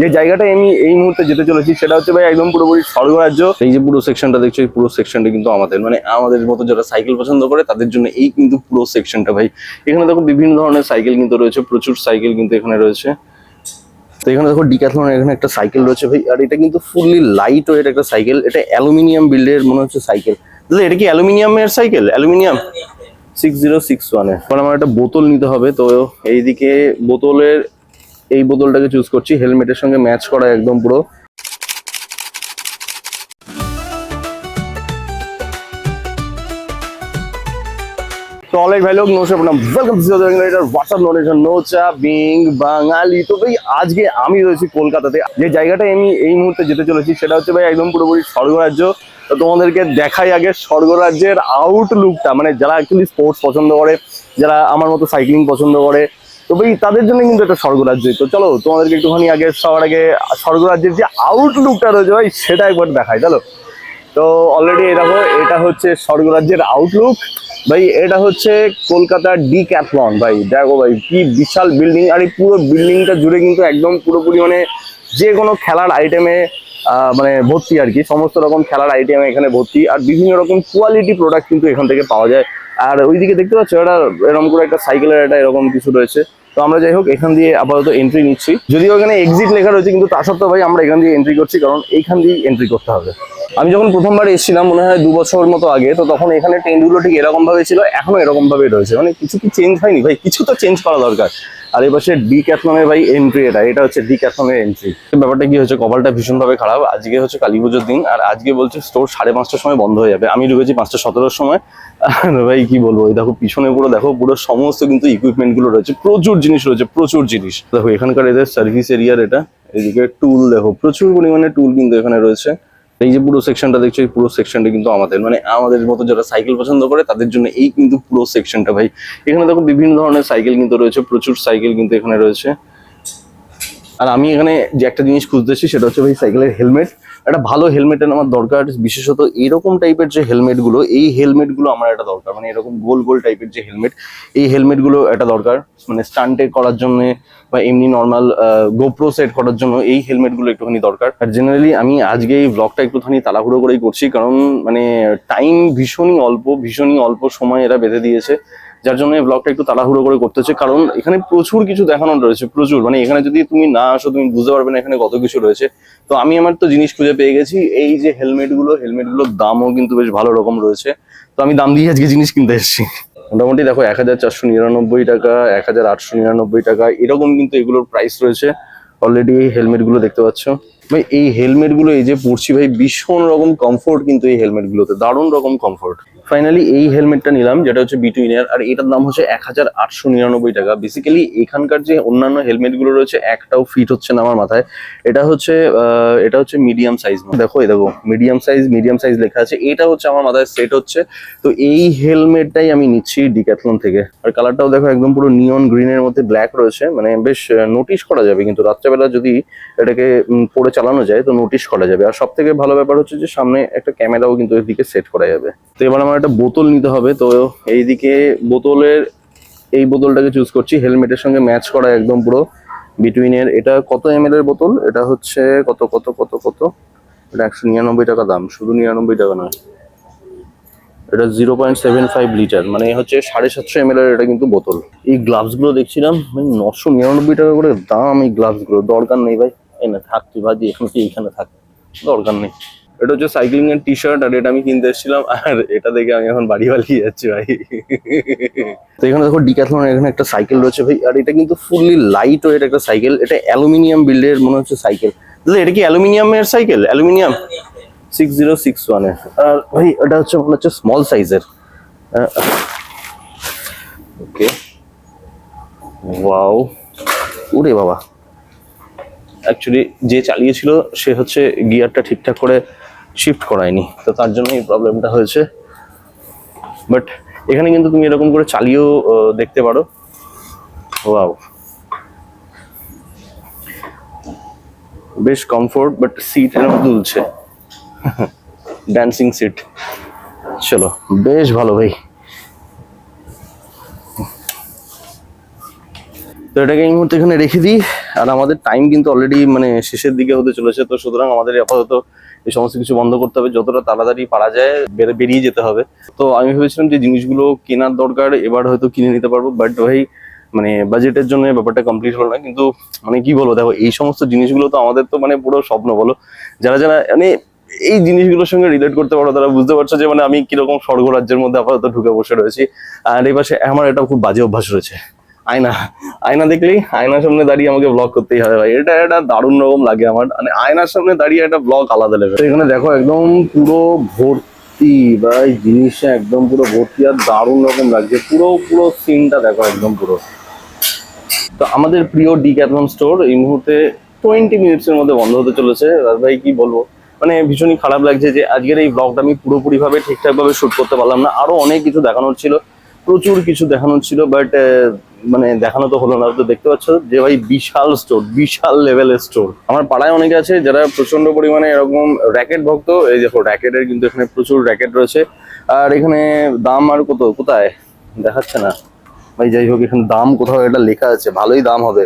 যে জায়গাটা আমি এই মুহূর্তে যেতে চলেছি সেটা হচ্ছে ভাই একদম পুরোপুরি স্বর্গরাজ্য এই যে পুরো সেকশনটা দেখছ এই পুরো সেকশনটা কিন্তু আমাদের মানে আমাদের মতো যারা সাইকেল পছন্দ করে তাদের জন্য এই কিন্তু পুরো সেকশনটা ভাই। এখানে দেখো বিভিন্ন ধরনের সাইকেল কিন্তু রয়েছে প্রচুর সাইকেল কিন্তু এখানে রয়েছে। তো এখানে দেখো ডিক্যাথলন এখানে একটা সাইকেল রয়েছে ভাই আর এটা কিন্তু ফুললি লাইট ওয়েট একটা সাইকেল এটা অ্যালুমিনিয়াম বিল্ডের মনে হচ্ছে সাইকেল দাদা এটা কি অ্যালুমিনিয়ামের cycle aluminium? Six zero six ওয়ানে এখন আমার একটা বোতল নিতে হবে তো এইদিকে বোতলের এই বোতলটাকে চুজ করছি। হেলমেটের সঙ্গে ম্যাচ করা একদম পুরো। তো অনেক ভাই লোক নমস্কার প্রণাম ওয়েলকাম বিং বাঙালি তো আজকে আমি রয়েছি কলকাতাতে। যে জায়গাটায় আমি এই মুহূর্তে যেতে চলেছি, সেটা হচ্ছে ভাই একদম পুরোপুরি স্বর্গরাজ্য তো তোমাদেরকে দেখাই আগে স্বর্গরাজ্যের আউটলুকটা মানে যারা অ্যাকচুয়ালি স্পোর্টস পছন্দ করে, যারা আমার মতো সাইক্লিং পছন্দ করে তো ভাই, তাদের জন্য কিন্তু একটা স্বর্গরাজ্য। তো চলো, তোমাদেরকে একটুখানি আগে সবার আগে স্বর্গরাজ্যের যে আউটলুকটা রয়েছে ভাই, সেটা একবার দেখাই, চলো। তো অলরেডি দেখো, এটা হচ্ছে স্বর্গরাজ্যের আউটলুক ভাই, এটা হচ্ছে কলকাতার ডি ক্যাথলন ভাই। দেখো ভাই, কি বিশাল বিল্ডিং আর এই পুরো বিল্ডিংটা জুড়ে কিন্তু একদম পুরোপুরি মানে যে কোনো খেলার আইটেমে মানে ভর্তি আর কি। সমস্ত রকম খেলার আইটেম এখানে ভর্তি। আর বিভিন্ন রকম কোয়ালিটি প্রোডাক্ট কিন্তু এখান থেকে পাওয়া যায়। আর ওইদিকে দেখতে পাচ্ছ, এটা এরকম করে একটা সাইকেলের একটা এরকম কিছু রয়েছে। তো আমরা যাই হোক, এখান দিয়ে আপাতত এন্ট্রি নিচ্ছি। যদিও এখানে এক্সিট লেখা রয়েছে, কিন্তু তা সত্ত্বেও ভাই, আমরা এখান দিয়ে এন্ট্রি করছি, কারণ এইখান দিয়ে এন্ট্রি করতে হবে। আমি যখন প্রথমবার এসেছিলাম, মনে হয় দু বছর মতো আগে, তো তখন এখানে টেন্টগুলো ঠিক এরকম ভাবে ছিল এখনও এরকম ভাবেই রয়েছে। মানে কিছু কি চেঞ্জ হয়নি? ভাই, কিছু তো চেঞ্জ করা দরকার। আর এপাশে ডি ক্যাথলনের ভাই এন্ট্রি এটা এটা হচ্ছে ডি ক্যাথলনের এন্ট্রি ব্যাপারটা কি হচ্ছে কপালটা ভীষণভাবে খারাপ। আজকে হচ্ছে কালী পুজোর দিন, আর আজকে বলছে স্টোর সাড়ে পাঁচটার সময় বন্ধ হয়ে যাবে। আমি ঢুকেছি পাঁচটা সতেরোর সময়। আর ভাই, কি বলব, এই দেখো পিছনে পুরো, দেখো পুরো সমস্ত কিন্তু ইকুইপমেন্টগুলো রয়েছে। প্রচুর জিনিস রয়েছে, প্রচুর জিনিস। দেখো, এখানকার এদের সার্ভিস এরিয়ার এটা, এদিকে টুল দেখো, প্রচুর পরিমাণে টুল কিন্তু এখানে রয়েছে। এই যে পুরো সেকশনটা দেখছ, এই পুরো সেকশনটা কিন্তু আমাদের। মানে আমাদের মতো যারা সাইকেল পছন্দ করে, তাদের জন্য এই কিন্তু পুরো সেকশনটা ভাই। এখানে দেখো বিভিন্ন ধরনের সাইকেল কিন্তু রয়েছে, প্রচুর সাইকেল কিন্তু এখানে রয়েছে। আর আমি এখানে যে একটা জিনিস খুঁজতেছি সেটা হচ্ছে ভাই সাইকেলের হেলমেট। একটা ভালো হেলমেটের আমার দরকার, বিশেষত এরকম টাইপের যে হেলমেটগুলো এই হেলমেটগুলো আমার একটা দরকার। মানে এরকম গোল গোল টাইপের যে হেলমেট, এই হেলমেটগুলো একটা দরকার। মানে স্টান্টে করার জন্য বা এমনি নর্মাল গোপ্রো সেট করার জন্য এই হেলমেটগুলো একটুখানি দরকার। আর জেনারেলি আমি আজকে এই ব্লগটা একটুখানি তাড়াহুড়ো করেই করছি, কারণ মানে টাইম ভীষণই অল্প ভীষণই অল্প সময় এরা বেঁধে দিয়েছে। যার জন্য এই ব্লগটা একটু তাড়াহুড়ো করে করতে হচ্ছে কারণ এখানে প্রচুর কিছু দেখানোর রয়েছে, প্রচুর। মানে এখানে যদি তুমি না আসো, তুমি বুঝতে পারবে না এখানে কত কিছু রয়েছে। তো আমি আমার তো জিনিস খুঁজে পেয়ে গেছি। এই যে হেলমেটগুলো হেলমেটগুলোর দামও কিন্তু বেশ ভালো রকম রয়েছে। তো আমি দাম দিয়ে আজকে জিনিস কিনতে এসেছি। মোটামুটি দেখো, এক হাজার চারশো নিরানব্বই টাকা, এক হাজার আটশো নিরানব্বই টাকা, এরকম কিন্তু এগুলোর প্রাইস রয়েছে। অলরেডি এই হেলমেটগুলো দেখতে পাচ্ছ। ভাই, এই হেলমেটগুলো এই যে পড়ছি ভাই, ভীষণ রকম কমফোর্ট কিন্তু এই হেলমেট গুলোতে দারুণ রকম কমফোর্ট ফাইনালি এই হেলমেটটা নিলাম, যেটা হচ্ছে বিটুইন এর আর এটার দাম হচ্ছে এক হাজার আটশো নিরানব্বই টাকা। বেসিক্যালি এখানকার যে অন্যান্য হেলমেটগুলো রয়েছে, একটাও ফিট হচ্ছে না আমার মাথায়। এটা হচ্ছে এটা হচ্ছে মিডিয়াম সাইজ দেখো, এই দেখো মিডিয়াম সাইজ মিডিয়াম সাইজ লেখা আছে। এটা হচ্ছে আমার মাথায় সেট হচ্ছে। তো এই হেলমেটটাই আমি নিচ্ছি ডিক্যাথলন থেকে। আর কালারটাও দেখো, একদম পুরো নিয়ন গ্রিনের মধ্যে ব্ল্যাক রয়েছে। মানে বেশ নোটিশ করা যাবে, কিন্তু রাত্রেবেলা যদি এটাকে পরে চালানো যায়, তো নোটিশ করা যাবে। আর সব থেকে ভালো ব্যাপার হচ্ছে যে, সামনে একটা ক্যামেরাও কিন্তু এদিকে সেট করা যাবে। তো এবার আমার একটা বোতল নিতে হবে, তো এইদিকে বোতলের, এই বোতলটাকে চুজ করছি। হেলমেটের সঙ্গে ম্যাচ করা একদম পুরো বিটুইনের এটা কত এম এর বোতল? এটা হচ্ছে কত কত কত কত? এটা একশো নিরানব্বই টাকা দাম, শুধু নিরানব্বই টাকা নয়। এটা zero point seven five litre মানে হচ্ছে সাড়ে সাতশো এম এর এটা কিন্তু বোতল। এই গ্লাভসগুলো দেখছিলাম মানে নশো নিরানব্বই টাকা করে দাম এই গ্লাভসগুলো দরকার নেই ভাই। এই না, থাক তুই ভাজি এখন কি এইখানে থাক? দরকার নেই। এটা হচ্ছে সাইক্লিং এর টি শার্ট আর এটা আমি কিনতে এসেছিলাম। আর এটা দেখে আমি এখন বাড়ি বাড়ি যাচ্ছি ভাই। তো এখানে দেখো ডিক্যাথলন এখানে একটা সাইকেল রয়েছে ভাই। আর এটা কিন্তু ফুললি লাইট ওয়েট একটা সাইকেল এটা অ্যালুমিনিয়াম বিল্ডের মনে হচ্ছে সাইকেল দাদা এটা কি অ্যালুমিনিয়ামের cycle aluminium? Six zero six ওয়ানের আর ভাই এটা হচ্ছে মনে হচ্ছে স্মল সাইজের ওকে ওয়াও ওরে বাবা। অ্যাকচুয়ালি যে চালিয়েছিল সে হচ্ছে গিয়ারটা ঠিকঠাক করে শিফট করায়নি। তো তার জন্য এই প্রবলেমটা হয়েছে। বাট এখানে কিন্তু তুমি এরকম করে চালিয়েও দেখতে পারো। ওয়াও বেশ কমফোর্ট বাট সিট এরকম দুলছে। ড্যান্সিং সিট চলো, বেশ ভালো ভাই। তো এটাকে এই মুহূর্তে এখানে রেখে দিই। আর আমাদের টাইম কিন্তু অলরেডি মানে শেষের দিকে হতে চলেছে। তো সুতরাং আমাদের আপাতত এই সমস্ত কিছু বন্ধ করতে হবে। যতটা তাড়াতাড়ি পারা যায়, বের- বেরিয়ে যেতে হবে। তো আমি ভেবেছিলাম যে জিনিসগুলো কেনার দরকার, এবার হয়তো কিনে নিতে পারব। বাট ভাই মানে বাজেটের জন্য ব্যাপারটা কমপ্লিট হলো না। কিন্তু মানে কি বলব, দেখো, এই সমস্ত জিনিসগুলো তো আমাদের তো মানে পুরো স্বপ্ন, বলো। যারা যারা মানে এই জিনিসগুলোর সঙ্গে রিলেট করতে পারো, তারা বুঝতে পারছ যে মানে আমি কীরকম স্বর্গ রাজ্যের মধ্যে আপাতত ঢুকে বসে রয়েছি। আর এই পাশে আমার একটা খুব বাজে অভ্যাস রয়েছে। আয়না আয়না দেখলেই আয়নার সামনে দাঁড়িয়ে আমাকে ব্লগ করতেই হবে ভাই। এটা একটা দারুণ রকম লাগে আমার। মানে আয়নার সামনে দাঁড়িয়ে একটা ব্লগ আলাদা লেভেল এখানে দেখো একদম পুরো ভর্তি ভাই, জিনিসটা একদম পুরো ভর্তি আর দারুণ রকম লাগছে। পুরো পুরো সিনটা দেখো একদম পুরো। তো আমাদের প্রিয় ডি ক্যাথলন স্টোর এই মুহূর্তে টোয়েন্টি মিনিটস এর মধ্যে বন্ধ হতে চলেছে। আর ভাই কি বলব? মানে ভীষণই খারাপ লাগছে যে আজকের এই ব্লগটা আমি পুরোপুরি ভাবে ঠিকঠাক ভাবে শুট করতে পারলাম না। আরও অনেক কিছু দেখানোর ছিল। প্রচুর কিছু দেখানোর ছিল বাট মানে দেখানো তো হলো না। তো দেখতে পাচ্ছ যে ভাই বিশাল স্টোর বিশাল লেভেলের স্টোর আমার পাড়ায় অনেকে আছে যারা প্রচণ্ড পরিমাণে এরকম র্যাকেট ভক্ত। এই দেখো র্যাকেটের কিন্তু এখানে প্রচুর র্যাকেট রয়েছে। আর এখানে দাম আর কত, কোথায়? দেখাচ্ছে না। ভাই, যাই হোক, এখানে দাম কোথাও এটা লেখা আছে, ভালোই দাম হবে।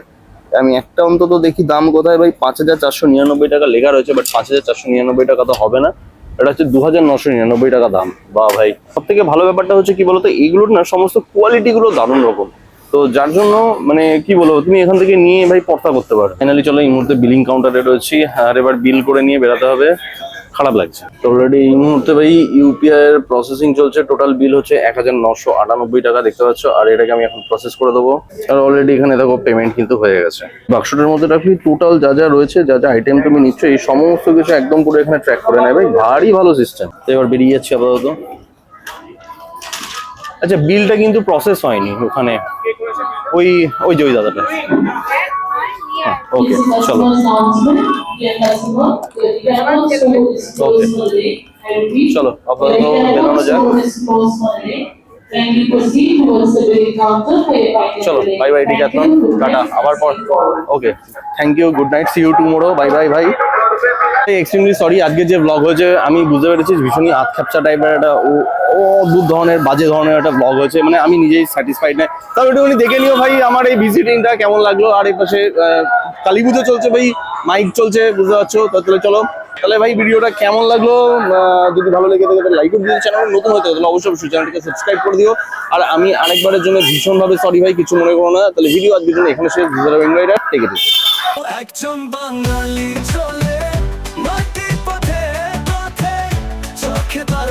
আমি একটা অন্তত দেখি দাম কোথায়, ভাই? পাঁচ হাজার চারশো নিরানব্বই টাকা লেখা রয়েছে বাট পাঁচ হাজার চারশো নিরানব্বই টাকা তো হবে না। এটা হচ্ছে দু হাজার নশো নিরানব্বই টাকা দাম। বা ভাই সব থেকে ভালো ব্যাপারটা হচ্ছে কি বলতো এইগুলোর না সমস্ত কোয়ালিটি গুলো দারুণ রকম। তো যার জন্য মানে কি বলব, তুমি এখান থেকে নিয়ে ভাই পর্তা করতে পারো। ফাইনালি চলো, এই মুহূর্তে বিলিং কাউন্টারে রয়েছি। আর এবার বিল করে নিয়ে বেরাতে হবে। খারাপ লাগছে। অলরেডি এই মুহূর্তে ভাই ইউপিআই এর প্রসেসিং চলছে। টোটাল বিল হচ্ছে এক হাজার নশো আটানব্বই টাকা দেখতে পাচ্ছ। আর এটাকে আমি এখন প্রসেস করে দেবো। আর অলরেডি এখানে দেখো পেমেন্ট কিন্তু হয়ে গেছে। বাক্সটার মধ্যে রাখি টোটাল যা যা রয়েছে যা যা আইটেম তুমি নিচ্ছ এই সমস্ত কিছু একদম পুরো এখানে ট্র্যাক করে নেবে। ভারী ভালো সিস্টেম তো এবার বেরিয়ে যাচ্ছি আপাতত। আচ্ছা বিলটা কিন্তু প্রসেস হয়নি ওখানে। ওই ওই যে ওই দাদাটা। ওকে চলো চলো আপাতত বেরোনো যাক চলো বাই বাই ডিক্যাথলন টাটা আবার পর okay thank you good night see you tomorrow bye bye ভাই এক্সট্রিমলি সরি আজকে যে ব্লগ হয়েছে আমি বুঝতে পেরেছি ভীষণই আতখ্যাপচা টাইপের একটা অদ্ভুত ধরনের বাজে ধরনের একটা ব্লগ হয়েছে। মানে আমি নিজেই স্যাটিসফাইড নাই তবে একটুখানি দেখে নিও ভাই আমার এই ভিজিটিংটা কেমন লাগল। আর এই পাশে কালী পুজো চলছে ভাই, মাইক চলছে, বুঝতে পারছ? তাহলে চলো। তাহলে ভাই, ভিডিওটা কেমন লাগল? যদি ভালো লেগে থাকে লাইক করে দিও চ্যানেল নতুন হতে তাহলে অবশ্যই অবশ্যই চ্যানেলটাকে সাবস্ক্রাইব করে দিও। আর আমি আরেকবারের জন্য ভীষণভাবে সরি ভাই, কিছু মনে করো না। তাহলে ভিডিও আজকের জন্য এখানে শেষ। ভিজারা বেঙ্গলাইরা টেকে দিচ্ছি একজন বাঙালি চলে মাটি পথে পথে, চোখে তার